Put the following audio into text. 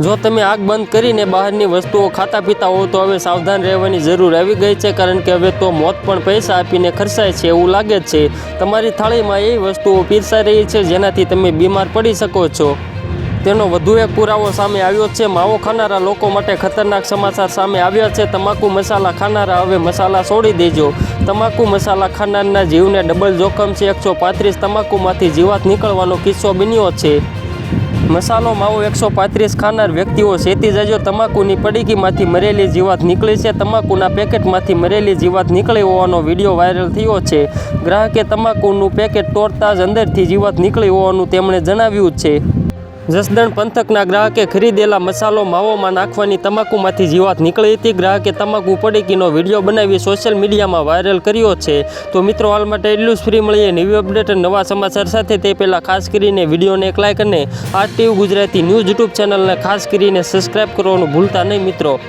જો તમે આગ બંધ કરીને બહારની વસ્તુઓ ખાતા પીતા હો, તો હવે સાવધાન રહેવાની જરૂર આવી ગઈ છે, કારણ કે હવે તો મોત પણ પૈસા આપીને ખર્ચાય છે એવું લાગે છે. તમારી થાળીમાં એવી વસ્તુઓ પીરસાઈ રહી છે જેનાથી તમે બીમાર પડી શકો છો. તેનો વધુ એક પુરાવો સામે આવ્યો છે. માવો ખાનારા લોકો માટે ખતરનાક સમાચાર સામે આવ્યા છે. તમાકુ મસાલા ખાનારા હવે મસાલા છોડી દેજો. તમાકુ મસાલા ખાનારના જીવને ડબલ જોખમ છે. એકસો પાંત્રીસ તમાકુમાંથી જીવાત નીકળવાનો કિસ્સો બન્યો છે. મસાલો માવો એકસો પાંત્રીસ ખાનાર વ્યક્તિઓ શેતી જજો તમાકુની પડીકીમાંથી મરેલી જીવાત નીકળી છે. તમાકુના પેકેટમાંથી મરેલી જીવાત નીકળી હોવાનો વીડિયો વાયરલ થયો છે. ગ્રાહકે તમાકુનું પેકેટ તોડતા જ અંદરથી જીવાત નીકળી હોવાનું તેમણે જણાવ્યું છે. જસદણ પંથકના ગ્રાહકે ખરીદેલા મસાલો માવોમાં નાખવાની તમાકુમાંથી જીવાત નીકળી હતી, ગ્રાહકે તમાકુ પડીકીનો વીડિયો બનાવી સોશિયલ મીડિયામાં વાયરલ કર્યો છે. તો મિત્રો, હાલ માટે એટલું જ ફ્રી મળીએ. નવી અપડેટ નવા સમાચાર સાથે તે પહેલાં ખાસ કરીને વિડીયોને એક લાઇક અને આ ટીવી ગુજરાતી ન્યૂઝ યુટ્યુબ ચેનલને ખાસ કરીને સબસ્ક્રાઈબ કરવાનું ભૂલતા નહીં મિત્રો.